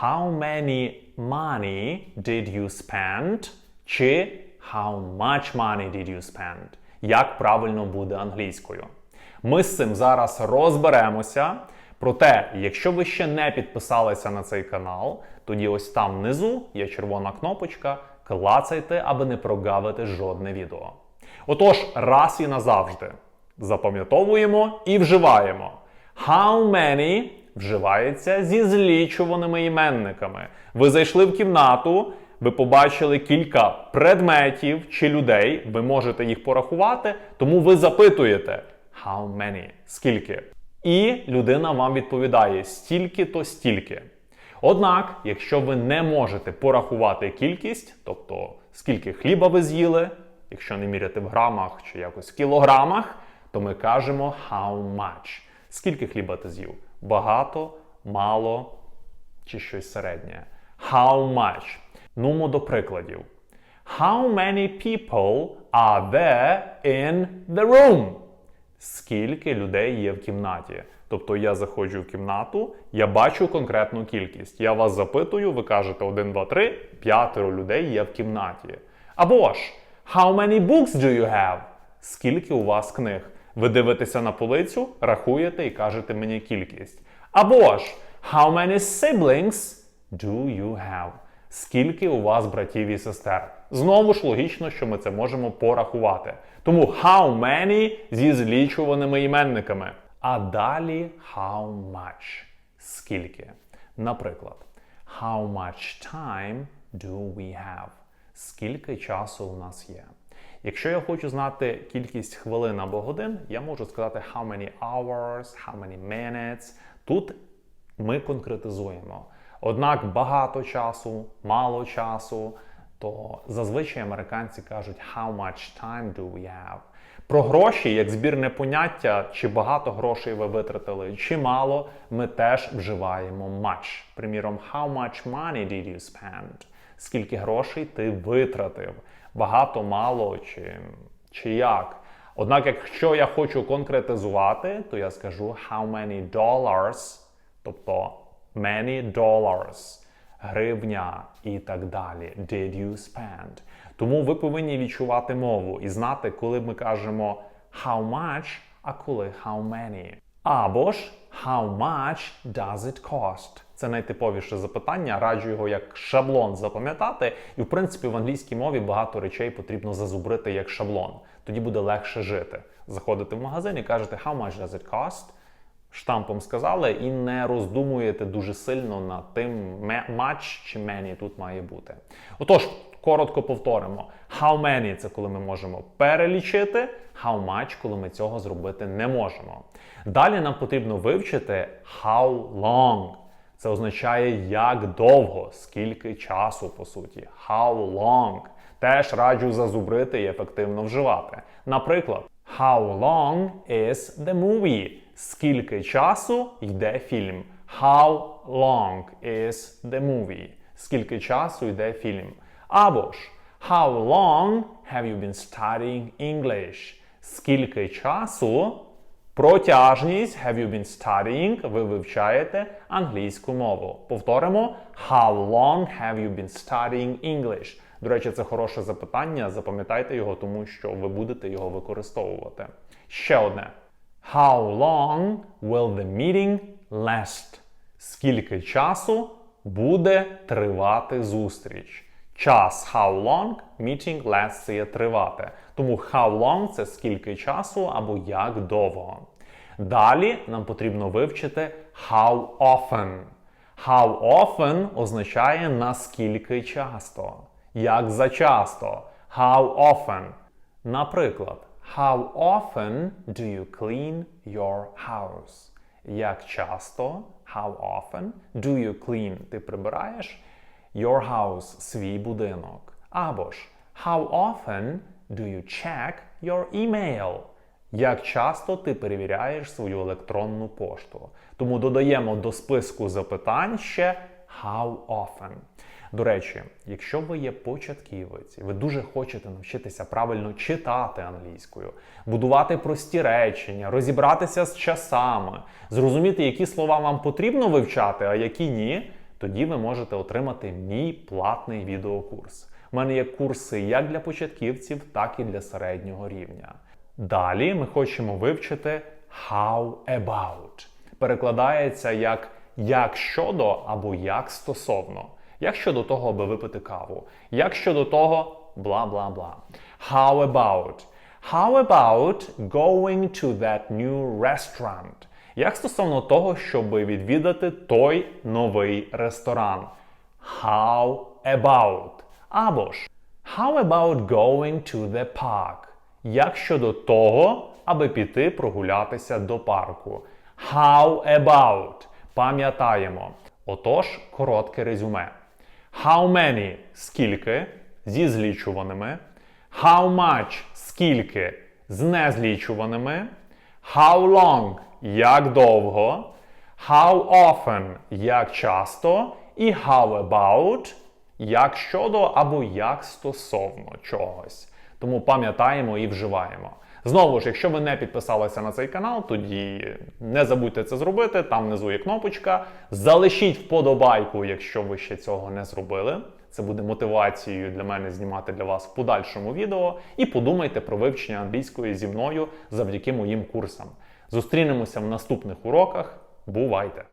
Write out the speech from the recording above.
How many money did you spend? Чи How much money did you spend? Як правильно буде англійською? Ми з цим зараз розберемося. Проте, якщо ви ще не підписалися на цей канал, тоді ось там внизу є червона кнопочка. Клацайте, аби не прогавити жодне відео. Отож, раз і назавжди запам'ятовуємо і вживаємо. How many вживається зі злічуваними іменниками. Ви зайшли в кімнату, ви побачили кілька предметів чи людей, ви можете їх порахувати, тому ви запитуєте how many, скільки. І людина вам відповідає стільки-то стільки. Однак, якщо ви не можете порахувати кількість, тобто скільки хліба ви з'їли, якщо не міряти в грамах чи якось в кілограмах, то ми кажемо how much. Скільки хліба ти з'їв? Багато, мало чи щось середнє. How much? Нумо до прикладів. How many people are there in the room? Скільки людей є в кімнаті? Тобто я заходжу в кімнату, я бачу конкретну кількість. Я вас запитую, ви кажете 1, 2, 3, п'ятеро людей є в кімнаті. Або ж How many books do you have? Скільки у вас книг? Ви дивитеся на полицю, рахуєте і кажете мені кількість. Або ж How many siblings do you have? Скільки у вас братів і сестер? Знову ж логічно, що ми це можемо порахувати. Тому how many зі злічуваними іменниками. А далі how much. Скільки? Наприклад, how much time do we have? Скільки часу у нас є? Якщо я хочу знати кількість хвилин або годин, я можу сказати how many hours, how many minutes. Тут ми конкретизуємо. Однак багато часу, мало часу, то зазвичай американці кажуть how much time do we have. Про гроші, як збірне поняття, чи багато грошей ви витратили, чи мало, ми теж вживаємо much. Приміром, how much money did you spend? Скільки грошей ти витратив? Багато, мало чи, чи як? Однак, якщо я хочу конкретизувати, то я скажу how many dollars, тобто many dollars, гривня і так далі. Did you spend? Тому ви повинні відчувати мову і знати, коли ми кажемо how much, а коли how many. Або ж how much does it cost? Це найтиповіше запитання. Раджу його як шаблон запам'ятати. І в принципі в англійській мові багато речей потрібно зазубрити як шаблон. Тоді буде легше жити. Заходите в магазин і кажете how much does it cost? штампом сказали, і не роздумуєте дуже сильно над тим, матч чи many тут має бути. Отож, коротко повторимо: how many це коли ми можемо перелічити, how much, коли ми цього зробити не можемо. Далі нам потрібно вивчити how long. Це означає як довго, скільки часу, по суті. How long. Теж раджу зазубрити і ефективно вживати. Наприклад, How long is the movie? Скільки часу йде фільм? How long is the movie? Скільки часу йде фільм? Або ж How long have you been studying English? Скільки часу протяжність have you been studying? Ви вивчаєте англійську мову. Повторимо How long have you been studying English? До речі, це хороше запитання. Запам'ятайте його, тому що ви будете його використовувати. Ще одне. How long will the meeting last? Скільки часу буде тривати зустріч? Час how long, meeting є тривати. Тому how long це скільки часу або як довго. Далі нам потрібно вивчити how often. How often означає наскільки часто. Як зачасто. How often. Наприклад, How often do you clean your house? Як часто, how often do you clean? Ти прибираєш your house, свій будинок. Або ж How often do you check your email? Як часто ти перевіряєш свою електронну пошту? Тому додаємо до списку запитань ще how often. До речі, якщо ви є початківець, ви дуже хочете навчитися правильно читати англійською, будувати прості речення, розібратися з часами, зрозуміти, які слова вам потрібно вивчати, а які ні, тоді ви можете отримати мій платний відеокурс. У мене є курси як для початківців, так і для середнього рівня. Далі ми хочемо вивчити how about. Перекладається як як щодо або як стосовно. Як щодо того, аби випити каву. Як щодо того, бла бла бла. How about? How about going to that new restaurant? Як стосовно того, щоб відвідати той новий ресторан? How about? Або ж How about going to the park? Як щодо того, аби піти прогулятися до парку? How about? Пам'ятаємо. Отож, коротке резюме. How many скільки зі злічуваними. How much скільки з незлічуваними. How long як довго. How often як часто. І how about як щодо або як стосовно чогось. Тому пам'ятаємо і вживаємо. Знову ж, якщо ви не підписалися на цей канал, тоді не забудьте це зробити. Там внизу є кнопочка. Залишіть вподобайку, якщо ви ще цього не зробили. Це буде мотивацією для мене знімати для вас в подальшому відео. І подумайте про вивчення англійської зі мною завдяки моїм курсам. Зустрінемося в наступних уроках. Бувайте!